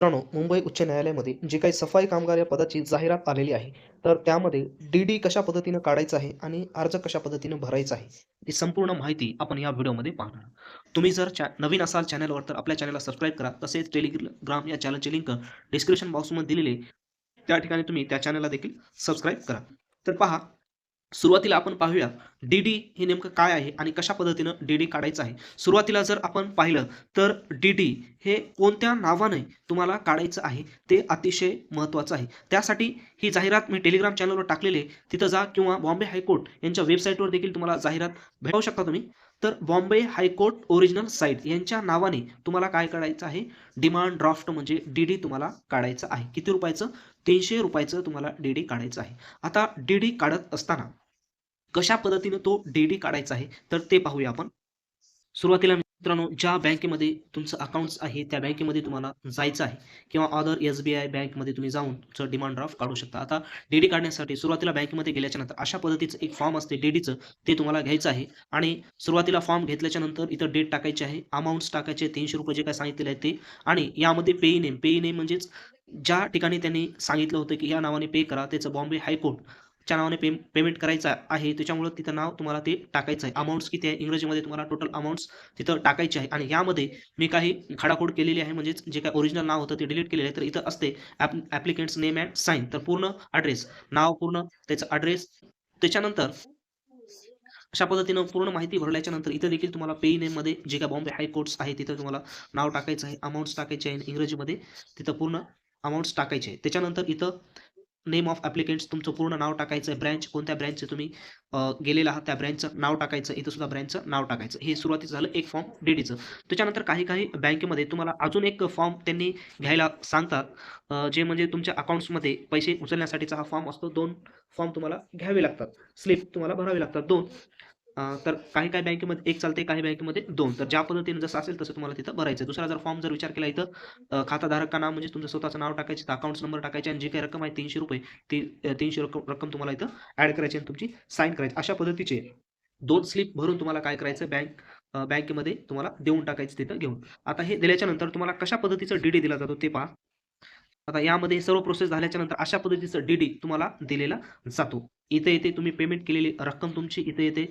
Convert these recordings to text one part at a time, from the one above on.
मित्रांनो मुंबई उच्च न्यायालयामध्ये जे काही सफाई कामगार या पदाची जाहिरात आलेली आहे तर त्यामध्ये डी डी कशा पद्धतीनं काढायचं आहे आणि अर्ज कशा पद्धतीनं भरायचा आहे ही संपूर्ण माहिती आपण या व्हिडिओमध्ये पाहणार तुम्ही जर चॅ नवीन असाल चॅनलवर तर आपल्या चॅनलला सबस्क्राईब करा तसेच टेलिग्राम या चॅनलचे लिंक डिस्क्रिप्शन बॉक्समध्ये दिलेले त्या ठिकाणी तुम्ही त्या चॅनलला देखील सबस्क्राईब करा. तर पहा सुरुवातीला आपण पाहूया डी डी हे नेमकं काय आहे आणि कशा पद्धतीनं डी डी काढायचं आहे. सुरुवातीला जर आपण पाहिलं तर डी डी हे कोणत्या नावाने तुम्हाला काढायचं आहे ते अतिशय महत्त्वाचं आहे. त्यासाठी ही जाहिरात मी टेलिग्राम चॅनलवर टाकलेली आहे. तिथं जा किंवा बॉम्बे हायकोर्ट यांच्या वेबसाईटवर देखील तुम्हाला जाहिरात भेटू शकता तुम्ही. तर बॉम्बे हायकोर्ट ओरिजिनल साईट यांच्या नावाने तुम्हाला काय काढायचं आहे? डिमांड ड्राफ्ट म्हणजे डी डी तुम्हाला काढायचं आहे. किती रुपयाचं? तीनशे रुपयाचं तुम्हाला डी डी काढायचं आहे. आता डी डी काढत असताना कशा पद्धतीने तो डेडी काढायचा आहे तर ते पाहूया आपण. सुरुवातीला मित्रांनो ज्या बँकेमध्ये तुमचं अकाउंट्स आहे त्या बँकेमध्ये तुम्हाला जायचं आहे किंवा अदर एस बी आय बँकमध्ये तुम्ही जाऊन तुमचं डिमांड ड्राफ्ट काढू शकता. आता डी काढण्यासाठी सुरुवातीला बँकेमध्ये गेल्याच्यानंतर अशा पद्धतीचं एक फॉर्म असते डीडीचं ते तुम्हाला घ्यायचं आहे. आणि सुरुवातीला फॉर्म घेतल्याच्या नंतर इथं डेट टाकायची आहे अमाऊंट्स टाकायचे तीनशे रुपये जे काय सांगितलेले आहे ते. आणि यामध्ये पेई नेम पेई नेम म्हणजेच ज्या ठिकाणी त्यांनी सांगितलं होतं की या नावाने पे करा त्याचं बॉम्बे हायकोर्ट च्या नावाने पे पेमेंट करायचा आहे त्याच्यामुळं तिथं नाव तुम्हाला ते टाकायचं आहे. अमाऊंट्स किती आहे? इंग्रजीमध्ये तुम्हाला टोटल अमाऊंट्स तिथं टाकायचे आहे. आणि यामध्ये मी काही खाडाखोड केलेली आहे. म्हणजेच जे काही ओरिजिनल नाव होतं ते डिलीट केलेलं आहे. तर इथं असते app applicants name and sign तर पूर्ण ॲड्रेस नाव पूर्ण त्याचा ॲड्रेस त्याच्यानंतर अशा पद्धतीनं पूर्ण माहिती भरल्याच्या नंतर इथं देखील तुम्हाला पे नेममध्ये जे काय बॉम्बे हायकोर्ट्स आहे तिथं तुम्हाला नाव टाकायचं आहे. अमाऊंट्स टाकायचे आहे. इंग्रजीमध्ये तिथं पूर्ण अमाऊंट्स टाकायचे आहे. त्याच्यानंतर इथं नेम ऑफ ॲप्लिकेंट्स तुमचं पूर्ण नाव टाकायचं आहे ब्रँच कोणत्या ब्रँचचे तुम्ही गेलेला आहात त्या ब्रँचचं नाव टाकायचं इथं सुद्धा ब्रँचचं नाव टाकायचं. हे सुरुवातीचं झालं एक फॉर्म डी डीचं त्याच्यानंतर काही काही बँकेमध्ये तुम्हाला अजून एक फॉर्म त्यांनी घ्यायला सांगतात. जे म्हणजे तुमच्या अकाउंट्समध्ये पैसे उचलण्यासाठीचा हा फॉर्म असतो. दोन फॉर्म तुम्हाला घ्यावे लागतात. स्लिप तुम्हाला भरावे लागतात. दोन तर काही काही बँकेमध्ये एक चालते काही बँकेमध्ये दोन. तर ज्या पद्धतीने जसं असेल तसं तुम्हाला तिथं भरायचं आहे. दुसरा जर फॉर्म जर विचार केला इथं अ, खाताधारक का नाव म्हणजे तुमचं स्वतःचं नाव टाकायचं अकाउंट नंबर टाकायचे आणि जी काही रक्कम आहे तीनशे रुपये ती तीनशे रक्कम रक्कम तुम्हाला इथं ॲड करायची आणि तुमची साईन करायची. अशा पद्धतीचे दोन स्लिप भरून तुम्हाला काय करायचं बँक बँकेमध्ये तुम्हाला देऊन टाकायचं तिथं घेऊन. आता हे दिल्याच्या नंतर तुम्हाला कशा पद्धतीचं डी डी दिला जातो ते पहा. आता यामध्ये सर्व प्रोसेस झाल्याच्यानंतर अशा पद्धतीचं डी डी तुम्हाला दिलेला जातो. इथे येते तुम्ही पेमेंट केलेली रक्कम तुमची इथे येते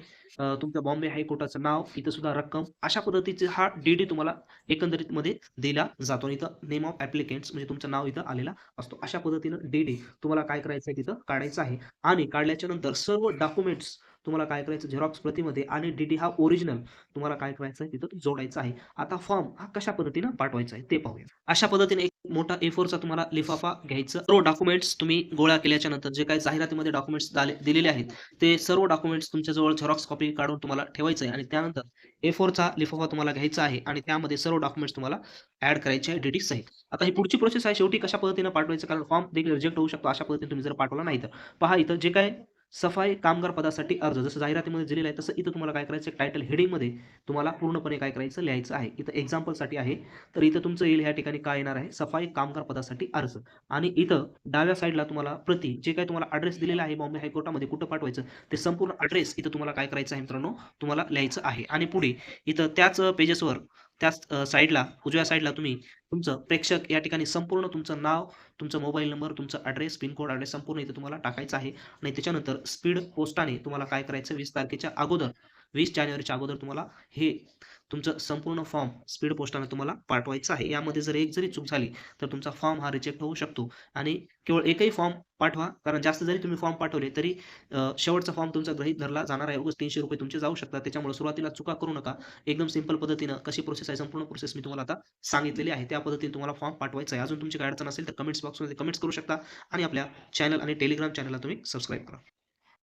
तुमच्या बॉम्बे हायकोर्टाचं नाव इथं सुद्धा रक्कम अशा पद्धतीचे हा डीडी तुम्हाला एकंदरीत मध्ये दिला जातो. आणि इथं नेम ऑफ ॲप्लिकेंट्स म्हणजे तुमचं नाव इथं आलेला असतो. अशा पद्धतीनं डीडी तुम्हाला काय करायचं आहे तिथं? काढायचं आहे. आणि काढल्याच्या नंतर सर्व डॉक्युमेंट्स तुम्हाला काय करायचं? झेरॉक्स प्रतिमध्ये आणि डीडी हा ओरिजिनल तुम्हाला काय करायचं आहे? तिथं जोडायचं आहे. आता फॉर्म हा कशा पद्धतीनं पाठवायचा आहे ते पाहूया. अशा पद्धतीने मोठा ए फोरचा तुम्हाला लिफाफा घ्यायचा. सर्व डॉक्युमेंट्स तुम्ही गोळा केल्याच्यानंतर जे काही जाहिरातीमध्ये डॉक्युमेंट्स दिलेले आहेत ते सर्व डॉक्युमेंट्स तुमच्याजवळ झेरॉक्स कॉपी काढून तुम्हाला ठेवायचं आहे आणि त्यानंतर ए फोरचा लिफाफा तुम्हाला घ्यायचा आहे आणि त्यामध्ये सर्व डॉक्युमेंट्स तुम्हाला ऍड करायचे आहे डिटेल्स आहेत. आता ही पुढची प्रोसेस आहे शेवटी कशा पद्धतीनं पाठवायचं? कारण फॉर्म देखील रिजेक्ट होऊ शकतो अशा पद्धतीने तुम्ही जर पाठवला नाही तर. पहा इथं जे काय सफाई कामगार पदासाठी अर्ज. जसं जाहिरातीमध्ये दिलेलं आहे तसं इथं तुम्हाला काय करायचं टायटल हेडिंगमध्ये तुम्हाला पूर्णपणे काय करायचं? लिहायचं आहे. इथं एक्झाम्पलसाठी आहे. तर इथं तुमचं येईल ह्या ठिकाणी काय येणार आहे? सफाई कामगार पदासाठी अर्ज. आणि इथं डाव्या साईडला तुम्हाला प्रति जे काय तुम्हाला ॲड्रेस दिलेला आहे बॉम्बे हायकोर्टामध्ये कुठं पाठवायचं? ते संपूर्ण ॲड्रेस इथं तुम्हाला काय करायचं आहे मित्रांनो? तुम्हाला लिहायचं आहे. आणि पुढे इथं त्याच पेजेसवर त्याच साईडला उजव्या साईडला तुम्ही तुमचं प्रेक्षक या ठिकाणी संपूर्ण तुमचं नाव तुमचा मोबाईल नंबर तुमचा ॲड्रेस पिनकोड ॲड्रेस संपूर्ण इथे तुम्हाला टाकायचं आहे. आणि त्याच्यानंतर स्पीड पोस्टाने तुम्हाला काय करायचं? वीस तारखेच्या अगोदर वीस जानेवारीच्या अगोदर तुम्हाला हे तुमचं संपूर्ण फॉर्म स्पीड पोस्टाने तुम्हाला पाठवायचं आहे. यामध्ये जर एक जरी चूक झाली तर तुमचा फॉर्म हा रिजेक्ट होऊ शकतो. आणि केवळ एकही फॉर्म पाठवा कारण जास्त जरी तुम्ही फॉर्म पाठवले तरी शेवटचा फॉर्म तुमचा गृहीत धरला जाणार आहे. उगाच तीनशे रुपये तुमचे जाऊ शकतात. त्याच्यामुळे सुरुवातीला चुका करू नका. एकदम सिंपल पद्धतीनं कशी प्रोसेस आहे संपूर्ण प्रोसेस मी तुम्हाला आता सांगितलेली आहे. त्या पद्धतीने तुम्हाला फॉर्म पाठवायचा आहे. अजून तुमची काय अडचण असेल तर कमेंट्स बॉक्समध्ये कमेंट्स करू शकता. आणि आपल्या चॅनल आणि टेलिग्राम चॅनलला तुम्ही सबस्क्राईब करा.